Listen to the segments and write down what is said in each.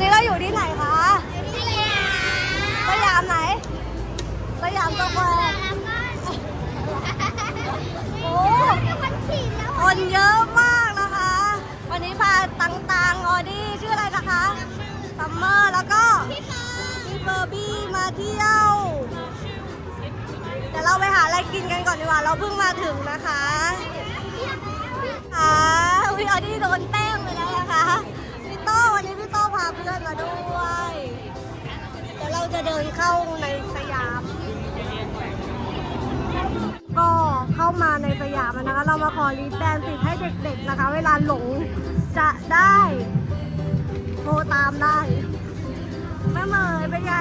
นี้เราอยู่ที่ไหนคะสยามไหนสยามสแควร์โอ้คนเยอะมากนะคะ วันนี้พาตังตังออดี้ชื่ออะไรนะคะซัมเมอร์แล้วก็พี่เฟอร์บี้มาเที่ยวเดี๋ยวเราไปหาอะไรกินกันก่อนดีกว่า เราเพิ่งมาถึงนะคะอ่าอุ้ยออดี้โดนแป้งไปแล้ว นเข้าในสยาม ก็เข้ามาในสยามนะคะ เรามาขอรีดแบนติดให้เด็กๆนะคะ เวลาหลงจะได้โทรตามได้แม่เมยเป็นไง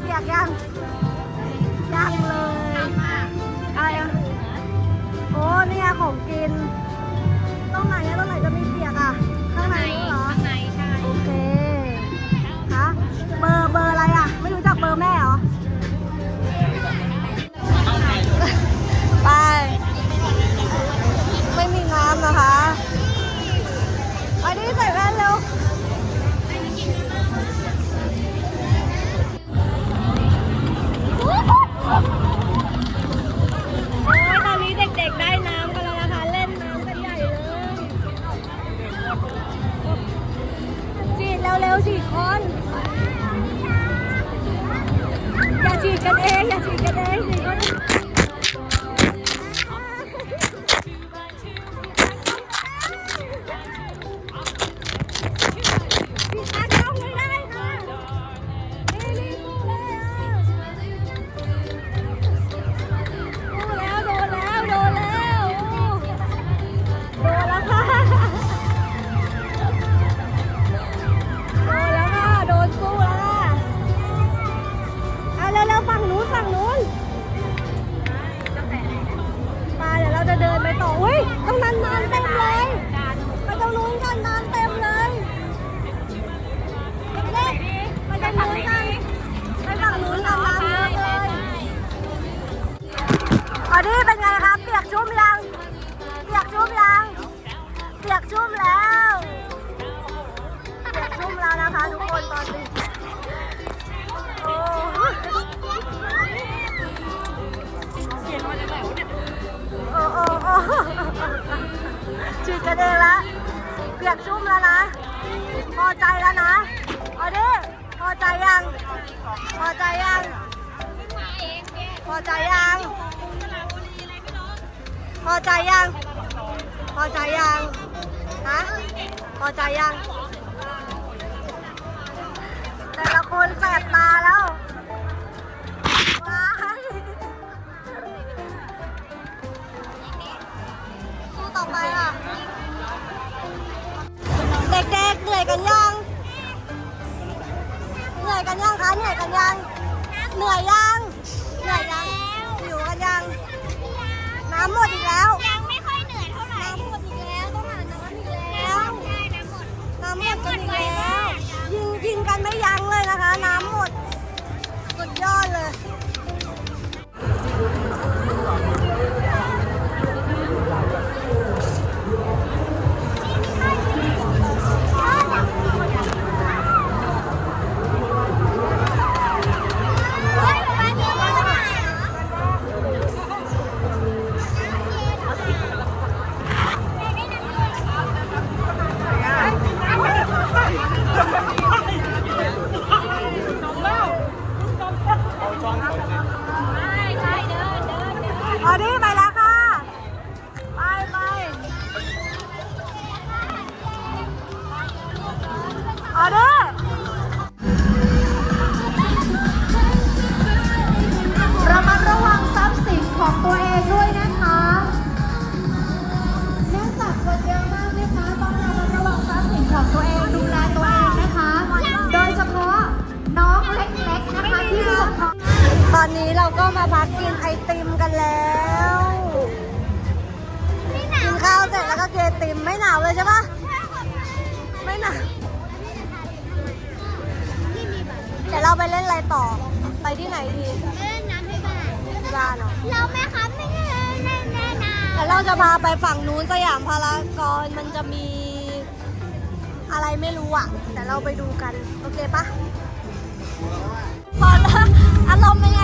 เปียกยังยัง อย่าฉีด ออดี้เป็นไงครับเปียกชุ่มยัง เปียกชุ่มยัง เปียกชุ่มแล้ว เปียกชุ่มแล้วนะคะทุกคนตอนนี้โอ้โอ้โอ้โอ้ฉีดกันเองละเปียกชุ่มแล้วนะ พอใจแล้วนะ เอาดิ พอใจยัง พอใจยัง พอใจยัง พอใจยัง พอใจยัง ฮะ พอใจยัง แต่ละคนแสบตาแล้วว้ายสู้ต่อไปอะ เด็กๆเหนื่อยกันยัง เหนื่อยกันยังคะ เหนื่อยกันยัง เหนื่อยยัง ออดี้ไปแล้ว อนนี้เราก็มาพักกินไอติมกันแล้วกินข้าวเสร็จแล้วก็กินไอติมไม่หนาวเลยใช่ปะไม่หนาวเดี๋ยวเราไปเล่นอะไรต่อ ไปที่ไหนดีเล่นน้ำที่บ้านที่บ้านเหรอเราไหมครับไม่เล่นเล่นแน่นอนแล้วเราจะพาไปฝั่งนู้นสยามพารากอนมันจะมีอะไรไม่รู้อะ แต่เราไปดูกัน โอเคปะพอแล้วอารมณ์เป็นไงคะอ